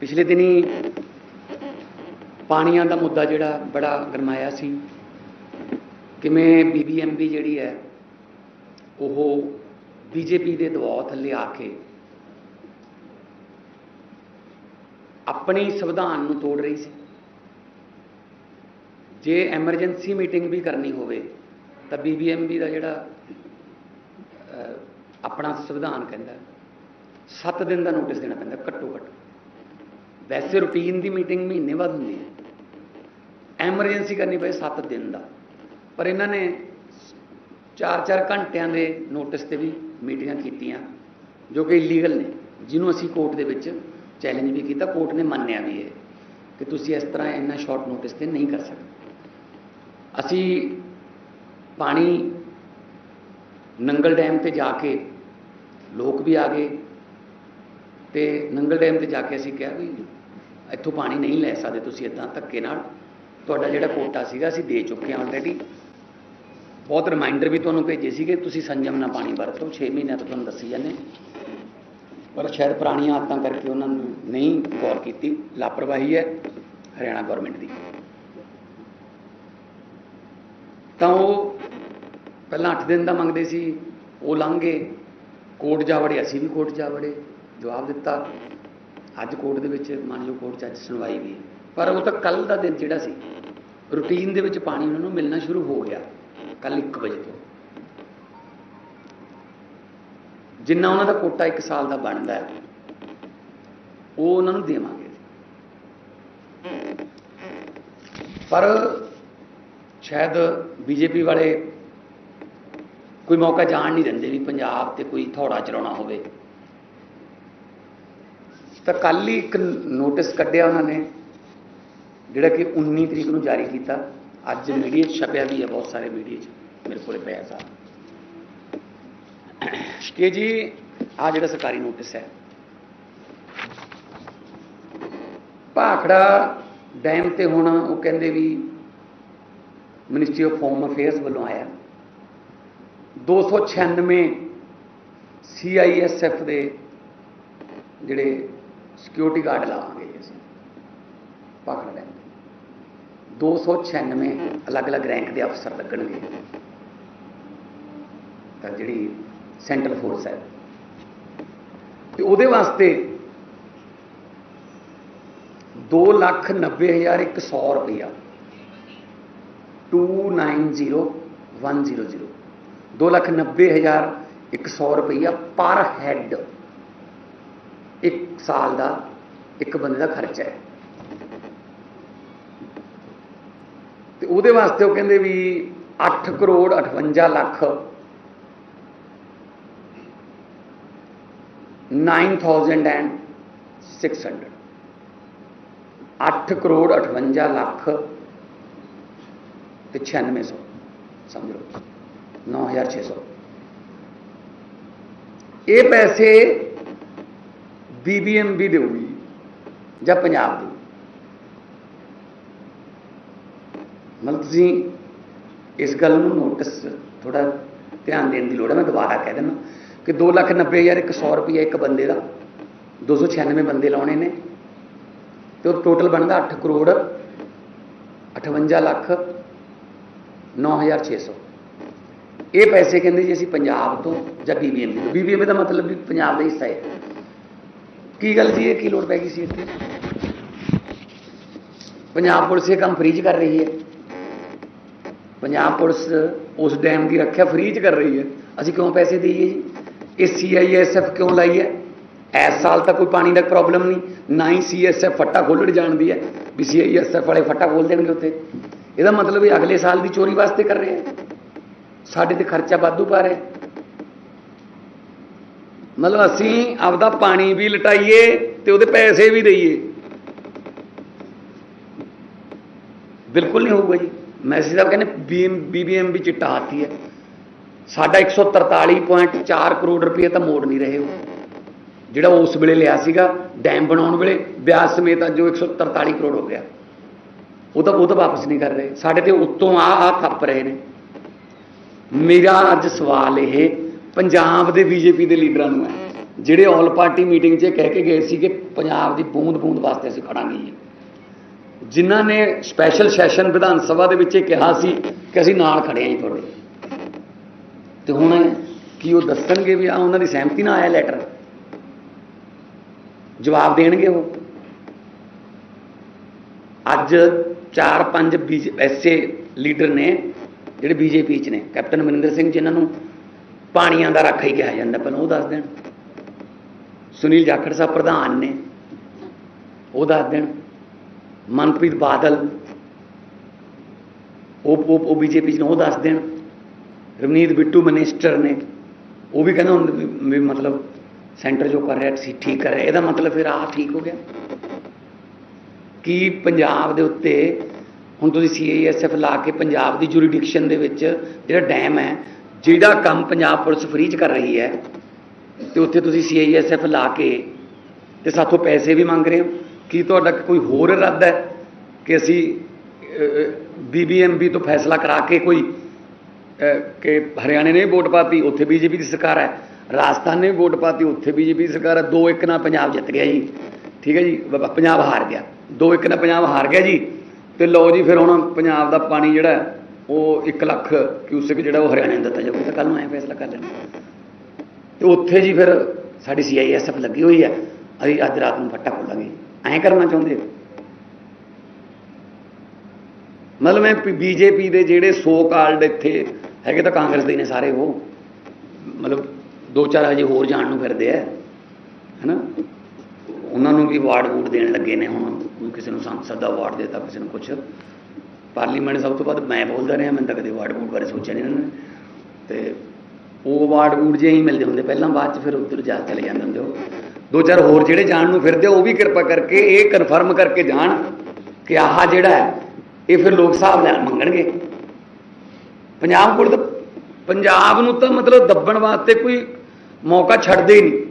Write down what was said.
ਪਿਛਲੇ ਦਿਨੀ ਪਾਣੀਆਂ ਦਾ ਮੁੱਦਾ ਜਿਹੜਾ ਬੜਾ ਗਰਮਾਇਆ ਸੀ। ਕਿਵੇਂ ਬੀਬੀਐਮਬੀ ਜਿਹੜੀ ਹੈ, ਉਹ ਬੀਜੇਪੀ ਦੇ ਦਬਾਅ ਥੱਲੇ ਆ ਕੇ ਆਪਣੀ ਸੰਵਿਧਾਨ ਨੂੰ ਤੋੜ ਰਹੀ ਸੀ। ਜੇ ਐਮਰਜੈਂਸੀ ਮੀਟਿੰਗ ਵੀ ਕਰਨੀ ਹੋਵੇ, ਤਾਂ ਬੀਬੀਐਮਬੀ ਦਾ ਜਿਹੜਾ ਆਪਣਾ ਸੰਵਿਧਾਨ ਕਹਿੰਦਾ 7 ਦਿਨ ਦਾ ਨੋਟਿਸ ਦੇਣਾ ਪੈਂਦਾ, ਘੱਟੋ ਘੱਟ। ਵੈਸੇ ਰੂਟੀਨ ਦੀ ਮੀਟਿੰਗ ਮਹੀਨੇ ਬਾਅਦ ਹੁੰਦੀ ਹੈ। ਐਮਰਜੈਂਸੀ ਕਰਨੀ ਪਏ 7 ਦਿਨ ਦਾ। ਪਰ ਇਹਨਾਂ ਨੇ 4-4 ਘੰਟਿਆਂ ਦੇ ਨੋਟਿਸ ਤੇ ਵੀ ਮੀਟਿੰਗਾਂ ਕੀਤੀਆਂ, ਜੋ ਕਿ ਇਲੀਗਲ ਨੇ, ਜਿਹਨੂੰ ਅਸੀਂ ਕੋਰਟ ਦੇ ਵਿੱਚ ਚੈਲੰਜ ਵੀ ਕੀਤਾ। ਕੋਰਟ ਨੇ ਮੰਨਿਆ ਵੀ ਹੈ ਕਿ ਤੁਸੀਂ ਇਸ ਤਰ੍ਹਾਂ ਇੰਨਾ ਸ਼ਾਰਟ ਨੋਟਿਸ ਤੇ ਨਹੀਂ ਕਰ ਸਕਦੇ। ਅਸੀਂ ਪਾਣੀ ਨੰਗਲ ਡੈਮ ਤੇ ਜਾ ਕੇ ਲੋਕ ਵੀ ਆ ਗਏ ਤੇ ਨੰਗਲ ਡੈਮ ਤੇ ਜਾ ਕੇ ਅਸੀਂ ਕਿਹਾ ਵੀ ਇੱਥੋਂ ਪਾਣੀ ਨਹੀਂ ਲੈ ਸਕਦੇ ਤੁਸੀਂ ਇਦਾਂ ਧੱਕੇ ਨਾਲ। ਤੁਹਾਡਾ ਜਿਹੜਾ ਕੋਟਾ ਸੀਗਾ, ਅਸੀਂ ਦੇ ਚੁੱਕੇ ਹਾਂ ਆਲਰੇਡੀ ਬਹੁਤ ਰਿਮਾਈਂਡਰ ਵੀ ਤੁਹਾਨੂੰ ਭੇਜੇ ਸੀਗੇ, ਤੁਸੀਂ ਸੰਜਮ ਨਾਲ ਪਾਣੀ ਵਰਤੋ 6 ਮਹੀਨਿਆਂ ਤੋਂ ਤੁਹਾਨੂੰ ਦੱਸੀ ਜਾਂਦੇ ਪਰ ਸ਼ਾਇਦ ਪੁਰਾਣੀਆਂ ਆਦਤਾਂ ਕਰਕੇ ਉਹਨਾਂ ਨੂੰ ਨਹੀਂ ਗੌਰ ਕੀਤੀ। ਲਾਪਰਵਾਹੀ ਹੈ ਹਰਿਆਣਾ ਗਵਰਨਮੈਂਟ ਦੀ। ਤਾਂ ਉਹ ਪਹਿਲਾਂ 8 ਦਿਨ ਦਾ ਮੰਗਦੇ ਸੀ, ਉਹ ਲੰਘ ਗਏ। ਕੋਰਟ ਜਾ ਵੜੇ ਅਸੀਂ ਵੀ ਕੋਰਟ ਜਾ ਵੜੇ, ਜਵਾਬ ਦਿੱਤਾ। ਅੱਜ ਕੋਰਟ ਦੇ ਵਿੱਚ ਮੰਨ ਲਓ ਕੋਰਟ 'ਚ ਸੁਣਵਾਈ ਵੀ ਪਰ ਉਹ ਤਾਂ ਕੱਲ ਦਾ ਦਿਨ ਜਿਹੜਾ ਸੀ, ਰੂਟੀਨ ਦੇ ਵਿੱਚ ਪਾਣੀ ਉਹਨਾਂ ਨੂੰ ਮਿਲਣਾ ਸ਼ੁਰੂ ਹੋ ਗਿਆ ਕੱਲ 1 ਵਜੇ ਤੋਂ। ਜਿੰਨਾ ਉਹਨਾਂ ਦਾ ਕੋਟਾ 1 ਸਾਲ ਦਾ ਬਣਦਾ ਹੈ, ਉਹ ਉਹਨਾਂ ਨੂੰ ਦੇਵਾਂਗੇ। ਪਰ ਸ਼ਾਇਦ ਬੀਜੇਪੀ ਵਾਲੇ ਕੋਈ ਮੌਕਾ ਜਾਣ ਨਹੀਂ ਦਿੰਦੇ ਵੀ ਪੰਜਾਬ ਤੇ ਕੋਈ ਥੋੜਾ ਚਲਾਉਣਾ ਹੋਵੇ। ਤਾਂ ਕੱਲ ਹੀ ਇੱਕ ਨੋਟਿਸ ਕੱਢਿਆ ਉਹਨਾਂ ਨੇ, ਜਿਹੜਾ ਕਿ 19 ਤਰੀਕ ਨੂੰ ਜਾਰੀ ਕੀਤਾ। ਅੱਜ ਮੀਡੀਆ 'ਚ ਛਪਿਆ ਵੀ ਹੈ ਬਹੁਤ ਸਾਰੇ ਮੀਡੀਆ 'ਚ, ਮੇਰੇ ਕੋਲੇ ਪਿਆ ਸਾਰਾ। ਕਿ ਜੀ ਆ ਜਿਹੜਾ ਸਰਕਾਰੀ ਨੋਟਿਸ ਹੈ। ਭਾਖੜਾ ਡੈਮ ਤੇ ਹੁਣ ਉਹ ਕਹਿੰਦੇ ਵੀ ਮਿਨਿਸਟਰੀ ਆਫ ਹੋਮ ਅਫੇਅਰਸ ਵੱਲੋਂ ਆਇਆ। 296 ਸੀਆਈਐਸਐਫ ਦੇ ਜਿਹੜੇ ਸਿਕਿਉਰਿਟੀ ਗਾਰਡ ਲਾਵਾਂਗੇ ਜੀ ਅਸੀਂ, ਭਾਖੜਾ ਡੈਮ ਤੇ 296 ਅਲੱਗ-ਅਲੱਗ ਰੈਂਕ ਦੇ ਅਫਸਰ ਲੱਗਣਗੇ। ਤਾਂ ਜਿਹੜੀ ਸੈਂਟਰਲ ਫੋਰਸ ਹੈ। ਤੇ ਉਹਦੇ ਵਾਸਤੇ 290100 ਰੁਪਇਆ 290100 290100 ਰੁਪਇਆ ਪਰ ਹੈਡ ਇੱਕ ਸਾਲ ਦਾ ਇੱਕ ਬੰਦੇ ਦਾ ਖਰਚਾ ਹੈ। ਤੇ ਉਹਦੇ ਵਾਸਤੇ ਉਹ ਕਹਿੰਦੇ ਵੀ 8 ਕਰੋੜ 58 ਲੱਖ 9600 8 ਕਰੋੜ 58 ਲੱਖ ਤੇ 9600 ਸਮਝ ਲਓ। 9600 ਇਹ ਪੈਸੇ ਬੀਬੀਐਮਬੀ ਦੇਊਗੀ, ਜਾਂ ਪੰਜਾਬ ਦੀ। ਮਤਲਬ ਤੁਸੀਂ ਇਸ ਗੱਲ ਨੂੰ ਨੋਟਿਸ ਥੋੜਾ ਧਿਆਨ ਦੇਣ ਦੀ ਲੋੜ ਹੈ, ਮੈਂ ਦੁਬਾਰਾ ਕਹਿ ਦਿੰਦਾ ਕਿ 290100 ਰੁਪਏ ਇੱਕ ਬੰਦੇ ਦਾ 296 ਬੰਦੇ ਲਾਉਣੇ ਨੇ, ਤੇ ਉਹ ਟੋਟਲ ਬਣਦਾ 8 ਕਰੋੜ 58 ਲੱਖ 9600 ਇਹ ਪੈਸੇ ਕਹਿੰਦੇ ਜੀ ਅਸੀਂ ਪੰਜਾਬ ਤੋਂ ਜਾਂ ਬੀਬੀਐਮਬੀ ਤੋਂ। ਬੀਬੀਐਮਬੀ ਦਾ ਮਤਲਬ ਵੀ ਪੰਜਾਬ ਦਾ ਹਿੱਸਾ ਹੈ। ਕੀ ਗੱਲ ਜੀ ਇਹ ਕੀ ਲੋੜ ਪੈ ਗਈ ਸੀ ਇੱਥੇ? ਪੰਜਾਬ ਪੁਲਿਸ ਇਹ ਕੰਮ ਫ੍ਰੀ ਚ ਕਰ ਰਹੀ ਹੈ। ਪੰਜਾਬ ਪੁਲਿਸ ਉਸ ਡੈਮ ਦੀ ਰੱਖਿਆ ਫ੍ਰੀ ਚ ਕਰ ਰਹੀ ਹੈ। ਅਸੀਂ ਕਿਉਂ ਪੈਸੇ ਦਈਏ ਜੀ? ਇਹ ਸੀਆਈਐਸਐਫ ਕਿਉਂ ਲਾਈ ਹੈ? ਇਸ ਸਾਲ ਤਾਂ ਕੋਈ ਪਾਣੀ ਦਾ ਪ੍ਰੋਬਲਮ ਨਹੀਂ। ਨਾ ਹੀ ਸੀਐਸਐਫ ਫੱਟਾ ਖੋਲਣ ਜਾਣਦੀ ਹੈ ਵੀ ਸੀਆਈਐਸਐਫ ਵਾਲੇ ਫੱਟਾ ਖੋਲ ਦੇਣਗੇ ਉੱਥੇ। ਇਹਦਾ ਮਤਲਬ ਇਹ ਅਗਲੇ ਸਾਲ ਦੀ ਚੋਰੀ ਵਾਸਤੇ ਕਰ ਰਹੇ ਹੈ। ਸਾਡੇ ਤੇ ਖਰਚਾ ਵਾਧੂ ਪਾ ਰਹੇ ਮਤਲਬ ਅਸੀਂ ਆਪਦਾ ਪਾਣੀ ਵੀ ਲਟਾਈਏ ਤੇ ਉਹਦੇ ਪੈਸੇ ਵੀ ਦਈਏ। ਬਿਲਕੁਲ ਨਹੀਂ ਹੋਊਗਾ ਜੀ। ਮੈਸੇਜ ਸਾਹਿਬ ਕਹਿੰਦੇ ਬੀਬੀਐਮਬੀ ਚਿੱਟਾ ਹਾਥੀ ਹੈ। ਸਾਡਾ 143.4 ਕਰੋੜ ਰੁਪਏ ਤਾਂ ਮੋੜ ਨਹੀਂ ਰਹੇ ਉਹ। ਜਿਹੜਾ ਉਸ ਵੇਲੇ ਲਿਆ ਸੀਗਾ, ਡੈਮ ਬਣਾਉਣ ਵੇਲੇ ਵਿਆਜ ਸਮੇਤ ਅੱਜ ਉਹ 143 ਕਰੋੜ ਹੋ ਗਿਆ। ਉਹ ਤਾਂ ਉਹ ਤਾਂ ਵਾਪਸ ਨਹੀਂ ਕਰ ਰਹੇ। ਸਾਡੇ ਤੇ ਉੱਤੋਂ ਆ ਆ ਖੱਪ ਰਹੇ ਨੇ। ਮੇਰਾ ਅੱਜ ਸਵਾਲ ਇਹ ਪੰਜਾਬ ਦੇ ਬੀਜੇਪੀ ਦੇ ਲੀਡਰਾਂ ਨੂੰ ਹੈ। ਜਿਹੜੇ ਆਲ ਪਾਰਟੀ ਮੀਟਿੰਗ 'ਚ ਕਹਿ ਕੇ ਗਏ ਸੀ ਕਿ ਪੰਜਾਬ ਦੀ ਬੂੰਦ ਬੂੰਦ ਵਾਸਤੇ ਅਸੀਂ ਖੜਾਂਗੇ ਜੀ। ਜਿਨ੍ਹਾਂ ਨੇ ਸਪੈਸ਼ਲ ਸੈਸ਼ਨ ਵਿਧਾਨ ਸਭਾ ਦੇ ਵਿੱਚ ਇਹ ਕਿਹਾ ਸੀ ਕਿ ਅਸੀਂ ਨਾਲ ਖੜੇ ਹਾਂ ਜੀ ਤੁਹਾਡੇ। ਤੇ ਹੁਣ ਕੀ ਉਹ ਦੱਸਣਗੇ ਵੀ ਆ ਉਹਨਾਂ ਦੀ ਸਹਿਮਤੀ ਨਾਲ ਆਇਆ ਲੈਟਰ ਜਵਾਬ ਦੇਣਗੇ ਉਹ? ਅੱਜ 4-5 ਐਸੇ ਲੀਡਰ ਨੇ ਜਿਹੜੇ ਬੀਜੇਪੀ ਚ ਨੇ ਕੈਪਟਨ ਅਮਰਿੰਦਰ ਸਿੰਘ ਜਿਨ੍ਹਾਂ ਨੂੰ। ਪਾਣੀਆਂ ਦਾ ਰਾਖਾ ਹੀ ਕਿਹਾ ਜਾਂਦਾ ਪਹਿਲਾਂ ਉਹ ਦੱਸ ਦੇਣ। ਸੁਨੀਲ ਜਾਖੜ ਸਾਹਿਬ ਪ੍ਰਧਾਨ ਨੇ, ਉਹ ਦੱਸ ਦੇਣ। ਮਨਪ੍ਰੀਤ ਬਾਦਲ, ਉਹ ਉਹ ਉਹ ਬੀਜੇਪੀ ਚ ਨੇ, ਉਹ ਦੱਸ ਦੇਣ। ਰਵਨੀਤ ਬਿੱਟੂ ਮਿਨਿਸਟਰ ਨੇ, ਉਹ ਵੀ ਕਹਿੰਦਾ ਹੁਣ ਵੀ- ਮਤਲਬ ਸੈਂਟਰ ਜੋ ਕਰ ਰਿਹਾ ਸੀ ਠੀਕ ਕਰ ਰਿਹਾ। ਇਹਦਾ ਮਤਲਬ ਫਿਰ ਆਹ ਠੀਕ ਹੋ ਗਿਆ। ਕਿ ਪੰਜਾਬ ਦੇ ਉੱਤੇ ਹੁਣ ਤੁਸੀਂ ਸੀਆਈਐਸਐਫ ਲਾ ਕੇ ਪੰਜਾਬ ਦੀ ਜੁਰੀਡਿਕਸ਼ਨ ਦੇ ਵਿੱਚ ਜਿਹੜਾ ਡੈਮ ਹੈ ਜਿਹੜਾ ਕੰਮ ਪੰਜਾਬ ਪੁਲਿਸ ਫ੍ਰੀ ਚ ਕਰ ਰਹੀ ਹੈ, ਤੇ ਉੱਥੇ ਤੁਸੀਂ ਸੀਆਈਐਸਐਫ ਲਾ ਕੇ ਤੇ ਸਾਥੋਂ ਪੈਸੇ ਵੀ ਮੰਗ ਰਹੇ ਹੋ। ਕੀ ਤੁਹਾਡਾ ਕੋਈ ਹੋਰ ਇਰਾਦਾ ਹੈ ਕਿ ਅਸੀਂ ਬੀਬੀਐਮਬੀ ਤੋਂ ਫੈਸਲਾ ਕਰਾ ਕੇ ਕੋਈ ਕਿ ਹਰਿਆਣੇ ਨੇ ਵੋਟ ਪਾਤੀ, ਉੱਥੇ ਬੀਜੇਪੀ ਦੀ ਸਰਕਾਰ ਹੈ। ਰਾਜਸਥਾਨ ਨੇ ਵੋਟ ਪਾਤੀ, ਉੱਥੇ ਬੀਜੇਪੀ ਦੀ ਸਰਕਾਰ ਹੈ। ਦੋ ਇੱਕ ਨਾਲ ਪੰਜਾਬ ਜਿੱਤ ਗਿਆ ਜੀ। ਠੀਕ ਹੈ ਜੀ? ਪੰਜਾਬ ਹਾਰ ਗਿਆ। ਦੋ ਇੱਕ ਨਾਲ ਪੰਜਾਬ ਹਾਰ ਗਿਆ ਜੀ। ਤੇ ਲਓ ਜੀ, ਫਿਰ ਹੁਣ ਪੰਜਾਬ ਦਾ ਪਾਣੀ ਜਿਹੜਾ ਉਹ 1 ਲੱਖ ਕਿਊਸਕ ਜਿਹੜਾ ਉਹ ਹਰਿਆਣੇ ਨੂੰ ਦਿੱਤਾ ਜਾਊਗਾ। ਤਾਂ ਕੱਲ ਨੂੰ ਐ ਫੈਸਲਾ ਕਰ ਲੈਣਾ ਤੇ ਉੱਥੇ ਜੀ ਫਿਰ ਸਾਡੀ ਸੀਆਈਐਸਐਫ ਲੱਗੀ ਹੋਈ ਹੈ। ਅਸੀਂ ਅੱਜ ਰਾਤ ਨੂੰ ਫੱਟਾ ਖੋਲਾਂਗੇ। ਐਂ ਕਰਨਾ ਚਾਹੁੰਦੇ ਹੋ? ਮਤਲਬ ਮੈਂ ਬੀਜੇਪੀ ਦੇ ਜਿਹੜੇ ਸੋ ਕਾਲਡ ਇੱਥੇ ਹੈਗੇ ਤਾਂ ਕਾਂਗਰਸ ਦੇ ਨੇ ਸਾਰੇ ਉਹ। ਮਤਲਬ ਦੋ ਚਾਰ ਹਜੇ ਹੋਰ ਜਾਣ ਨੂੰ ਫਿਰਦੇ ਆ। ਹੈਨਾ? ਉਹਨਾਂ ਨੂੰ ਵੀ ਅਵਾਰਡ ਵੂਡ ਦੇਣ ਲੱਗੇ ਨੇ ਹੁਣ। ਕੋਈ ਕਿਸੇ ਨੂੰ ਸੰਸਦ ਦਾ ਅਵਾਰਡ ਦੇਤਾ ਕਿਸੇ ਨੂੰ ਕੁਛ। ਪਾਰਲੀਮੈਂਟ ਸਭ ਤੋਂ ਵੱਧ ਮੈਂ ਬੋਲਦਾ ਰਿਹਾ, ਮੈਨੂੰ ਤਾਂ ਕਦੇ ਅਵਾਰਡ ਬੂਡ ਬਾਰੇ ਸੋਚਿਆ ਨਹੀਂ ਇਹਨਾਂ ਨੇ। ਤੇ ਉਹ ਅਵਾਰਡ ਵੂਡ ਜੇ ਹੀ ਮਿਲਦੇ ਹੁੰਦੇ, ਪਹਿਲਾਂ ਬਾਅਦ ਚ ਫਿਰ ਉੱਧਰ ਜਾ ਚਲੇ ਜਾਂਦੇ ਹੁੰਦੇ ਉਹ। ਦੋ ਚਾਰ ਹੋਰ ਜਿਹੜੇ ਜਾਣ ਨੂੰ ਫਿਰਦੇ, ਉਹ ਵੀ ਕਿਰਪਾ ਕਰਕੇ ਇਹ ਕਨਫਰਮ ਕਰਕੇ ਜਾਣ ਕਿ ਆਹ ਜਿਹੜਾ ਹੈ, ਇਹ ਫਿਰ ਲੋਕ ਹਿਸਾਬ ਨਾਲ ਮੰਗਣਗੇ। ਪੰਜਾਬ ਕੋਲ ਤਾਂ ਪੰਜਾਬ ਨੂੰ ਤਾਂ ਮਤਲਬ ਦੱਬਣ ਵਾਸਤੇ ਕੋਈ ਮੌਕਾ ਛੱਡਦੇ ਹੀ ਨਹੀਂ।